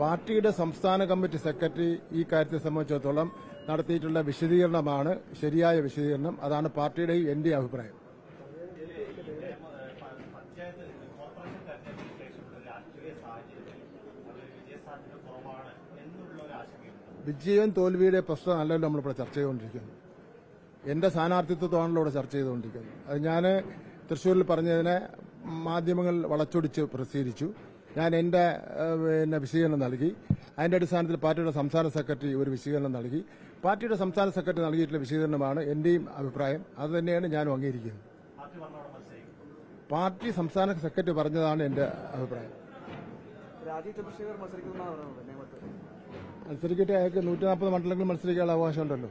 പാർട്ടിയുടെ സംസ്ഥാന committee secretary ഈ കാര്യത്തെ സംബന്ധിച്ചിടത്തോളം നടത്തിയിട്ടുള്ള വിശദീകരണമാണ് ശരിയായ വിശദീകരണം. അതാണ് പാർട്ടിയുടെയും എന്റെ അഭിപ്രായം. വിജയവും തോൽവിയുടെ പ്രശ്നം അല്ലല്ലോ നമ്മളിവിടെ ചർച്ച ചെയ്തുകൊണ്ടിരിക്കുന്നത്. എന്റെ സ്ഥാനാർത്ഥിത്വമാണല്ലോ ഇവിടെ ചർച്ച ചെയ്തുകൊണ്ടിരിക്കുന്നത്. അത് ഞാൻ തൃശൂരിൽ പറഞ്ഞതിനെ മാധ്യമങ്ങൾ വളച്ചൊടിച്ച് പ്രസിദ്ധീകരിച്ചു. ഞാൻ എന്റെ പിന്നെ വിശദീകരണം നൽകി. അതിന്റെ അടിസ്ഥാനത്തിൽ പാർട്ടിയുടെ സംസ്ഥാന സെക്രട്ടറി ഒരു വിശദീകരണം നൽകി. പാർട്ടിയുടെ സംസ്ഥാന സെക്രട്ടറി നൽകിയിട്ടുള്ള വിശദീകരണമാണ് എന്റെയും അഭിപ്രായം. അത് തന്നെയാണ് ഞാനും അംഗീകരിക്കുന്നത്. പാർട്ടി സംസ്ഥാന സെക്രട്ടറി പറഞ്ഞതാണ് എന്റെ അഭിപ്രായം. മത്സരിക്കട്ടെ അയാൾക്ക് നൂറ്റി നാൽപ്പത് മണ്ഡലങ്ങളിൽ മത്സരിക്കാനുള്ള അവകാശമുണ്ടല്ലോ.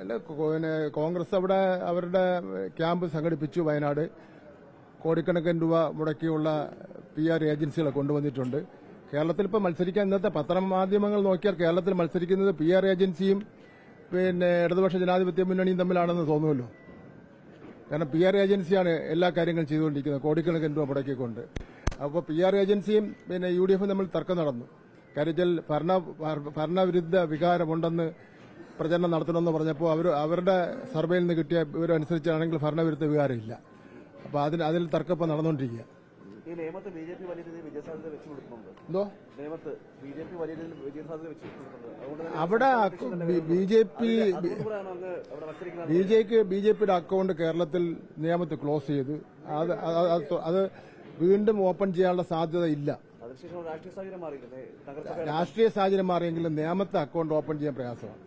അല്ല പിന്നെ കോൺഗ്രസ് അവിടെ അവരുടെ ക്യാമ്പ് സംഘടിപ്പിച്ചു വയനാട്. കോടിക്കണക്കിന് രൂപ മുടക്കിയുള്ള പി ആർ ഏജൻസികളെ കൊണ്ടുവന്നിട്ടുണ്ട്. കേരളത്തിൽ ഇപ്പോൾ മത്സരിക്കാൻ ഇന്നത്തെ പത്രമാധ്യമങ്ങൾ നോക്കിയാൽ കേരളത്തിൽ മത്സരിക്കുന്നത് പി ആർ ഏജൻസിയും പിന്നെ ഇടതുപക്ഷ ജനാധിപത്യ മുന്നണിയും തമ്മിലാണെന്ന് തോന്നുമല്ലോ. കാരണം പി ആർ ഏജൻസിയാണ് എല്ലാ കാര്യങ്ങളും ചെയ്തുകൊണ്ടിരിക്കുന്നത് കോടിക്കണക്കിന് രൂപ മുടക്കിക്കൊണ്ട്. അപ്പോൾ പി ആർ ഏജൻസിയും പിന്നെ യു ഡി എഫും തമ്മിൽ തർക്കം നടന്നു. കാര്യത്തിൽ ഭരണ ഭരണവിരുദ്ധ വികാരമുണ്ടെന്ന് പ്രചരണം നടത്തണമെന്ന് പറഞ്ഞപ്പോൾ അവർ അവരുടെ സർവേയിൽ നിന്ന് കിട്ടിയ വിവരം അനുസരിച്ചാണെങ്കിൽ ഭരണവിരുദ്ധ വികാരമില്ല. അപ്പോൾ അതിന് അതിൽ തർക്കം ഇപ്പോൾ നടന്നുകൊണ്ടിരിക്കുക. ഈ നേമത്ത് ബി ജെ പി വലിയ രീതിയിൽ വിജയസാധ്യത വെച്ചു കൊടുക്കുന്നുണ്ട് എന്തോ? നേമത്ത് ബി ജെ പി വലിയ രീതിയിൽ വിജയസാധ്യത അവിടെ ബി ജെ പി അതുകൊണ്ടാണ് അങ്ങ് അവിടെ ബി ജെ പിയുടെ അക്കൗണ്ട് കേരളത്തിൽ നിയമത്തെ ക്ലോസ് ചെയ്ത് അത് അത് വീണ്ടും ഓപ്പൺ ചെയ്യാനുള്ള സാധ്യത ഇല്ല. രാഷ്ട്രീയ സാഹചര്യം മാറിയെങ്കിലും നിയമത്തെ അക്കൗണ്ട് ഓപ്പൺ ചെയ്യാൻ പ്രയാസമാണ്.